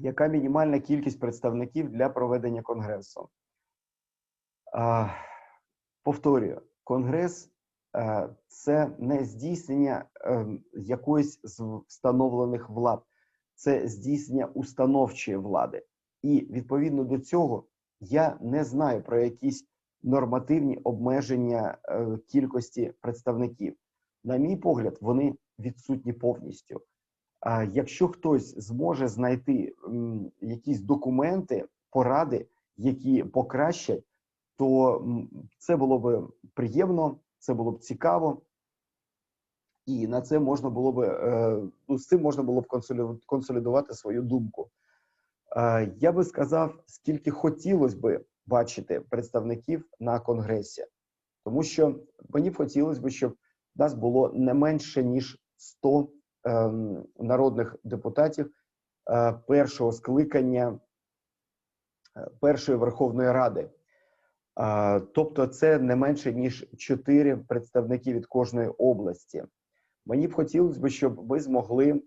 Яка мінімальна кількість представників для проведення конгресу? Повторюю, конгрес е, це не здійснення е, якоїсь з встановлених влад, це здійснення установчої влади. І відповідно до цього я не знаю про якісь нормативні обмеження е, кількості представників. На мій погляд, вони відсутні повністю. Якщо хтось зможе знайти якісь документи, поради, які покращать, то це було б приємно, це було б цікаво, і на це можна було б е, ну, з цим можна було б консолідувати свою думку. Я би сказав, скільки хотілося би бачити представників на конгресі, тому що мені б хотілося б, щоб нас було не менше ніж 100 ем, народних депутатів е, першого скликання е, першої Верховної Ради. Е, Тобто, це не менше ніж 4 представники від кожної області. Мені б хотілося б, щоб ми змогли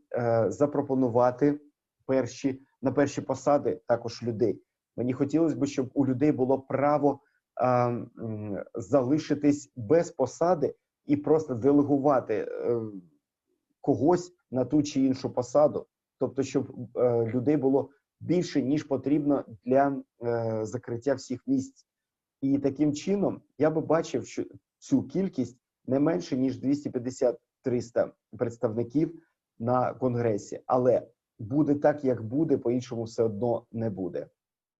запропонувати перші на перші посади також людей. Мені хотілося б, щоб у людей було право залишитись без посади і просто делегувати когось на ту чи іншу посаду, тобто, щоб е, людей було більше ніж потрібно для е, закриття всіх місць. І таким чином я би бачив, що цю кількість не менше ніж 250-300 представників на конгресі, але буде так, як буде, по іншому все одно не буде.